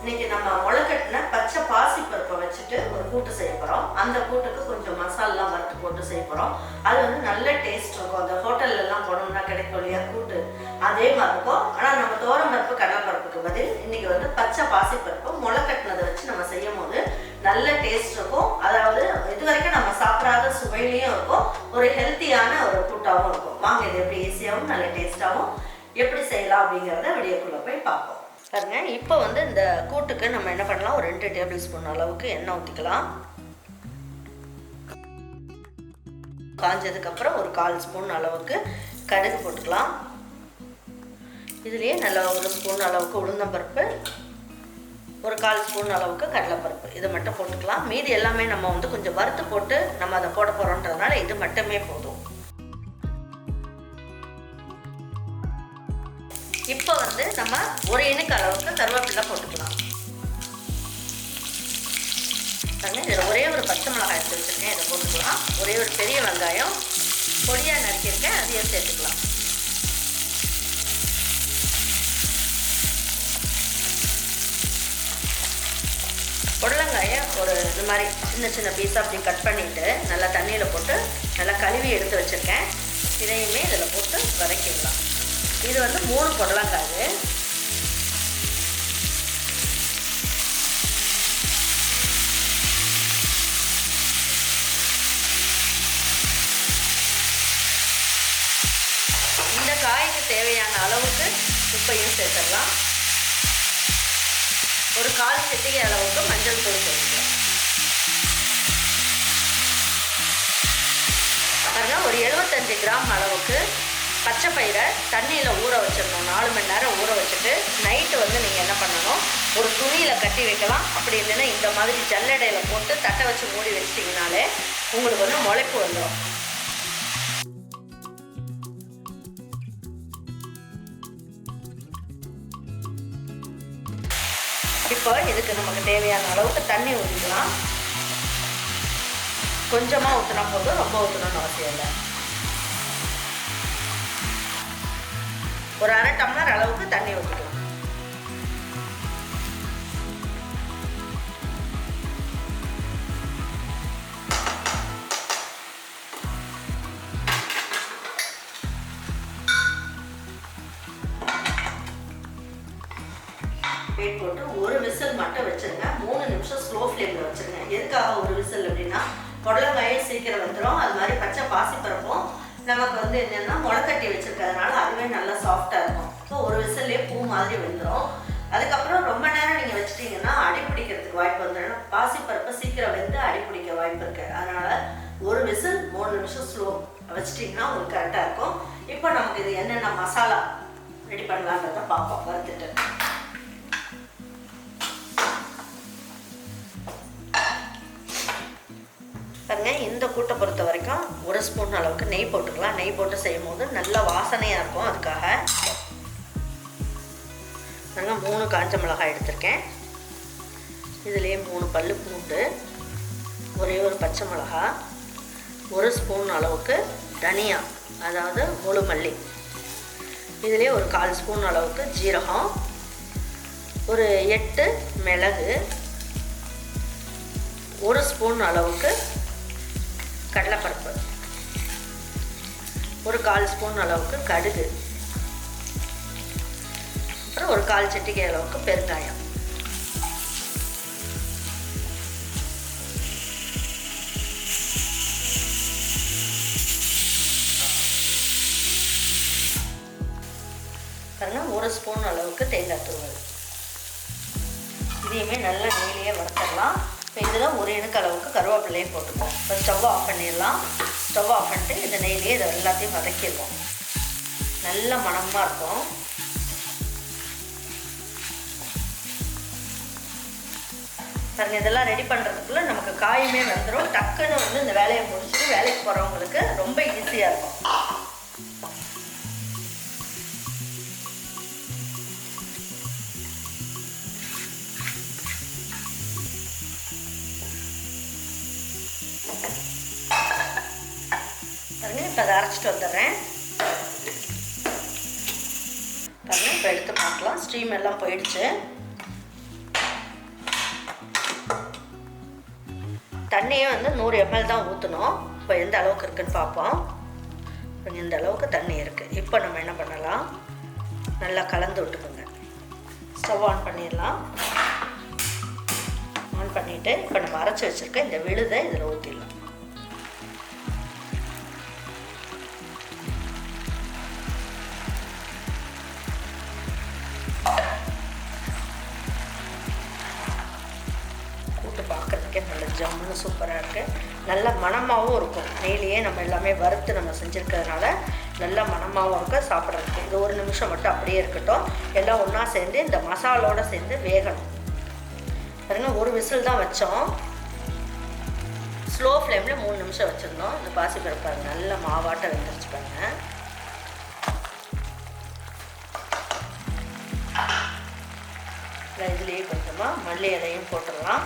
இன்னைக்கு நம்ம முளைக்கட்டின பச்சை பாசி பருப்பை வச்சுட்டு ஒரு கூட்டு செய்ய போகிறோம் அந்த கூட்டுக்கு கொஞ்சம் மசாலாலாம் வறுத்து போட்டு செய்ய போகிறோம் அது வந்து நல்ல டேஸ்ட் இருக்கும். அந்த ஹோட்டல்லலாம் போனோம்னா கிடைக்கும் இல்லையா? கூட்டு. அதே மாதிரி இருக்கும். ஆனால் நம்ம தோரம் பருப்பு கடப்பருப்புக்கு பதில் இன்னைக்கு வந்து பச்சை பாசி பருப்பு முளைக்கட்டினதை வச்சு நம்ம செய்யும் போது நல்ல டேஸ்ட் இருக்கும். அதாவது இது வரைக்கும் நம்ம சாப்பிடாத சுவையிலையும் இருக்கும். ஒரு ஹெல்த்தியான ஒரு கூட்டாகவும் இருக்கும். வாங்க இது எப்படி ஈஸியாகவும் நல்ல டேஸ்ட்டாகவும் எப்படி செய்யலாம் அப்படிங்கிறத வீடியோக்குள்ளே போய் பார்ப்போம். பாருங்க இப்போ வந்து இந்த கூட்டுக்கு நம்ம என்ன பண்ணலாம்? ஒரு ரெண்டு டேபிள் ஸ்பூன் அளவுக்கு எண்ணெய் ஊற்றிக்கலாம் காஞ்சதுக்கப்புறம் ஒரு கால் ஸ்பூன் அளவுக்கு கடுகு போட்டுக்கலாம். இதுலேயே நல்லா ஒரு ஸ்பூன் அளவுக்கு உளுந்தம்பருப்பு ஒரு கால் ஸ்பூன் அளவுக்கு கடலைப்பருப்பு. இதை மட்டும் போட்டுக்கலாம். மீதி எல்லாமே நம்ம வந்து கொஞ்சம் வறுத்து போட்டு நம்ம அதை போட போகிறோன்றதுனால இது மட்டுமே போதும். இப்போ வந்து நம்ம ஒரு இணுக்கு அளவுக்கு கருவேப்பிலை போட்டுக்கலாம். பாருங்க இதில் ஒரே ஒரு பச்சை மிளகாய் எடுத்து வச்சுருக்கேன். இதை போட்டுக்கலாம். ஒரே ஒரு பெரிய வெங்காயம். பொடியாக நறுக்கியிருக்கேன். அதையும் சேர்த்துக்கலாம். புடலங்காயை ஒரு இது மாதிரி சின்ன சின்ன பீஸாக அப்படி கட் பண்ணிவிட்டு நல்லா தண்ணியில் போட்டு நல்லா கழுவி எடுத்து வச்சுருக்கேன். இதையுமே இதில் போட்டு வதக்கிடலாம். இது வந்து மூணு புடலங்காய். இந்த காய்க்கு தேவையான அளவுக்கு உப்பையும் சேர்த்துடலாம். ஒரு கால் சிட்டிகை அளவுக்கு மஞ்சள் தூள் சேர்த்துக்கலாம். பாருங்க ஒரு எழுபத்தஞ்சு கிராம் அளவுக்கு பச்சை பயிரை தண்ணியில் ஊற வச்சிடணும். நாலு மணி நேரம் ஊற வச்சுட்டு நைட்டு வந்து நீங்கள் என்ன பண்ணணும்? ஒரு துணியில் கட்டி வைக்கலாம். அப்படி இல்லைன்னா இந்த மாதிரி ஜல்லடையில் போட்டு தட்டை வச்சு மூடி வச்சிட்டிங்கனாலே உங்களுக்கு வந்து முளைப்பு வந்துடும் இப்போ இதுக்கு நமக்கு தேவையான அளவுக்கு தண்ணி ஊற்றிக்கலாம் கொஞ்சமாக ஊற்றினா போதும் ரொம்ப ஊற்றணும்னு அவசியம் இல்லை. ஒரு அரை டம்ளர் அளவுக்கு தண்ணி ஊற்றிக்கலாம் வெயிட் போட்டு ஒரு விசில் மட்டும் வச்சிருங்க. மூணு நிமிஷம் ஸ்லோ ஃப்ளேமில் வச்சிருங்க. எதுக்காக ஒரு விசில் அப்படின்னா புடலங்காயை சீக்கிரம் நமக்கு வந்து என்னென்னா முளைக்கட்டி வச்சுருக்கிறதுனால அதுவே நல்லா சாஃப்டாக இருக்கும். ஸோ ஒரு விசில்லே பூ மாதிரி வந்துடும் அதுக்கப்புறம் ரொம்ப நேரம் நீங்கள் வச்சுட்டிங்கன்னா அடி பிடிக்கிறதுக்கு வாய்ப்பு வந்துடும் பாசிப்பருப்பு சீக்கிரம் வெந்து அடி பிடிக்க வாய்ப்பு இருக்குது அதனால் ஒரு விசில் மூணு நிமிஷம் ஸ்லோ வச்சிட்டிங்கன்னா உங்களுக்கு கரெக்டாக இருக்கும். இப்போ நமக்கு இது என்னென்ன மசாலா ரெடி பண்ணலான்றத பார்ப்போம். வறுத்துட்டு. பாருங்க இந்த கூட்டை பொறுத்த வரைக்கும் ஒரு ஸ்பூன் அளவுக்கு நெய் போட்டுக்கலாம். நெய் போட்டு செய்யும் போது நல்ல வாசனையாக இருக்கும் அதுக்காக. நாங்கள் மூணு காஞ்ச மிளகாய் எடுத்திருக்கேன். இதுலேயே மூணு பல் பூண்டு ஒரே ஒரு பச்சை மிளகா ஒரு ஸ்பூன் அளவுக்கு தனியா அதாவது முழு மல்லி. இதுலேயே ஒரு கால் ஸ்பூன் அளவுக்கு ஜீரகம் ஒரு எட்டு மிளகு ஒரு ஸ்பூன் அளவுக்கு கடலைப்பருப்பு. ஒரு கால் ஸ்பூன் அளவுக்கு கடுகு. அப்புறம் ஒரு கால் சட்டிக்கை அளவுக்கு பெருங்காயம். பாருங்க ஒரு ஸ்பூன் அளவுக்கு தேங்காய் தூவல் இதையுமே நல்லா நெய்லியே வறுத்துடலாம் இப்போ இதில் ஒரு இணுக்கு அளவுக்கு கருவேப்பிலையும் போட்டுப்போம் இப்போ ஸ்டவ் ஆஃப் பண்ணிடலாம். ஸ்டவ் ஆஃப் பண்ணிட்டு இந்த நெய்லேயே இதை எல்லாத்தையும் வதக்கிடுவோம். நல்ல மணமாக இருக்கும். பாருங்க இதெல்லாம் ரெடி பண்ணுறதுக்குள்ள நமக்கு காயுமே வந்துடும் டக்குன்னு வந்து இந்த வேலையை முடிச்சுட்டு வேலைக்கு போகிறவங்களுக்கு ரொம்ப ஈஸியாக இருக்கும். அரைச்சிட்டு வந்துடுறேன். பாருங்கள் இப்போ எடுத்து பார்க்கலாம். ஸ்டீம் எல்லாம் போயிடுச்சு. தண்ணியே வந்து நூறு எம்எல் தான் ஊற்றணும் இப்போ எந்த அளவுக்கு இருக்குன்னு பார்ப்போம். கொஞ்சம் இந்த அளவுக்கு தண்ணி இருக்குது இப்போ நம்ம என்ன பண்ணலாம்? நல்லா கலந்து விட்டுக்கோங்க. ஸ்டவ் ஆன் பண்ணிடலாம். ஆன் பண்ணிவிட்டு இப்போ நம்ம அரைச்சி வச்சுருக்க இந்த விழுதை இதில் ஊற்றிடலாம் சூப்பராக இருக்குது நல்ல மணமாகவும் இருக்கும். நெய்லேயே நம்ம எல்லாமே வறுத்து நம்ம செஞ்சுருக்கிறதுனால நல்ல மணமாகவும் இருக்கும் சாப்பிட்றதுக்கு. இது ஒரு நிமிஷம் மட்டும் அப்படியே இருக்கட்டும். எல்லாம் ஒன்றா சேர்ந்து இந்த மசாலோட சேர்ந்து வேகணும். பாருங்க ஒரு விசில் தான் வச்சோம். ஸ்லோ ஃப்ளேமில் மூணு நிமிஷம் வச்சுருந்தோம். இந்த பாசிப்பருப்பு பாருங்க நல்ல மாவாட்டை வெந்துருச்சு பாருங்க. இதுலேயே கொஞ்சமாக மல்லி இலையும் போட்டுடலாம்.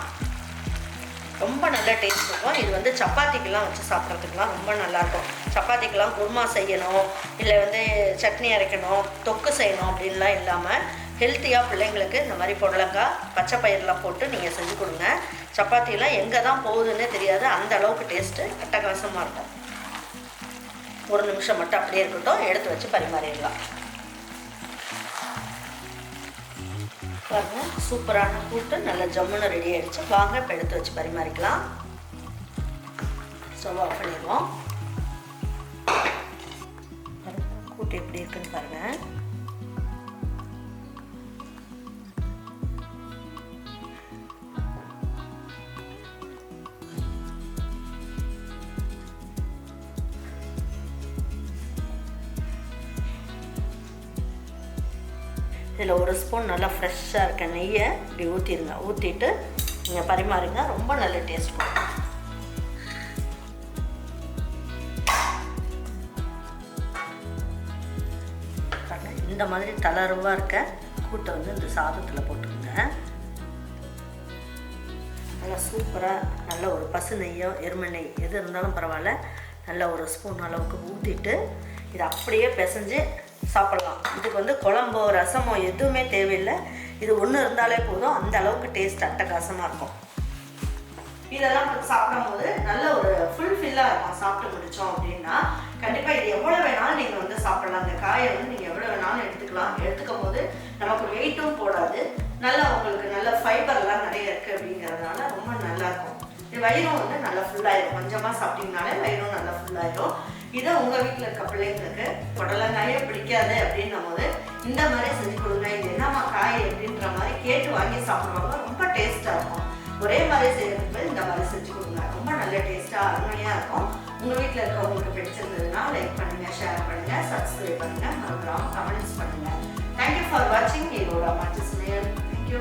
ரொம்ப நல்ல டேஸ்ட் இருக்கும் இது வந்து சப்பாத்திக்கெலாம் வச்சு சாப்பிட்றதுக்கெலாம் ரொம்ப நல்லாயிருக்கும். சப்பாத்திக்கெலாம் குருமா செய்யணும் இல்லை வந்து சட்னி அரைக்கணும் தொக்கு செய்யணும் அப்படின்லாம் இல்லாமல் ஹெல்த்தியாக பிள்ளைங்களுக்கு இந்த மாதிரி புடலங்காய் பச்சை பயிரெலாம் போட்டு நீங்கள் செஞ்சு கொடுங்க. சப்பாத்திலாம் எங்கே தான் போகுதுன்னே தெரியாது. அந்த அளவுக்கு டேஸ்ட்டு அட்டகாசமாக இருக்கும். ஒரு நிமிஷம் மட்டும் அப்படியே இருக்கட்டும். எடுத்து வச்சு பரிமாறிடலாம். பாருங்க சூப்பரான கூட்டு நல்ல ஜம்முன்னு ரெடி ஆயிடுச்சு. வாங்க இப்போ எடுத்து வச்சு பரிமாறிக்கலாம். ஸ்டவ் ஆஃப் பண்ணிடுவோம். கூட்டு எப்படி இருக்குன்னு பாருங்க. இதில் ஒரு ஸ்பூன் நல்லா ஃப்ரெஷ்ஷாக இருக்க நெய்யை இப்படி ஊற்றிடுங்க ஊற்றிட்டு நீங்கள் பரிமாறுங்க. ரொம்ப நல்ல டேஸ்ட் கொடுக்கும். இந்த மாதிரி தளர்வாக இருக்க கூட்டை வந்து இந்த சாதத்தில் போட்டுக்கோங்க. நல்லா சூப்பராக நல்ல ஒரு பசு நெய்யோ எருமை நெய் எது இருந்தாலும் பரவாயில்ல. நல்ல ஒரு ஸ்பூன் அளவுக்கு ஊற்றிட்டு இதை அப்படியே பிசைஞ்சு சாப்பிடலாம். இதுக்கு வந்து குழம்போ ரசமோ எதுவுமே தேவையில்லை. இது ஒன்று இருந்தாலே போதும். அந்த அளவுக்கு டேஸ்ட் அட்டகாசமாக இருக்கும். இதெல்லாம் சாப்பிடும்போது நல்ல ஒரு ஃபுல்ஃபில்லாக இருக்கும் சாப்பிட்டு முடிச்சோம் அப்படின்னா கண்டிப்பாக இது எவ்வளோ வேணாலும் நீங்கள் வந்து சாப்பிடலாம். அந்த காயை வந்து நீங்கள் எவ்வளோ வேணாலும் எடுத்துக்கலாம். எடுத்துக்கும் போது நமக்கு வெயிட்டும் போடாது. நல்லா உங்களுக்கு நல்ல ஃபைபர்லாம் நிறைய இருக்குது அப்படிங்கிறதுனால ரொம்ப நல்லா இருக்கும். இது வயிறும் வந்து நல்லா ஃபுல்லாயிடும் கொஞ்சமாக சாப்பிட்டீங்கனாலே வயிறும் நல்லா ஃபுல்லாயிடும் இதை உங்கள் வீட்டில் இருக்க பிள்ளைங்களுக்கு புடலங்காயே பிடிக்காது அப்படின்னும் போது இந்த மாதிரி செஞ்சு கொடுங்க. இது என்னம்மா காய் அப்படின்ற மாதிரி கேட்டு வாங்கி சாப்பிடுவாங்க ரொம்ப டேஸ்ட்டாக இருக்கும். ஒரே மாதிரி செய்யறதுக்கு இந்த மாதிரி செஞ்சு கொடுங்க. ரொம்ப நல்ல டேஸ்ட்டாக அருமையாக இருக்கும். உங்கள் வீட்டில் இருக்கவங்களுக்கு பிடிச்சிருந்ததுன்னா லைக் பண்ணுங்கள் ஷேர் பண்ணுங்கள் சப்ஸ்கிரைப் பண்ணுங்கள் மறந்துடாமல் கமெண்ட்ஸ் பண்ணுங்கள் தேங்க்யூ ஃபார் வாட்சிங் இதோட மற்ற ஸ்னேல் தேங்க்யூ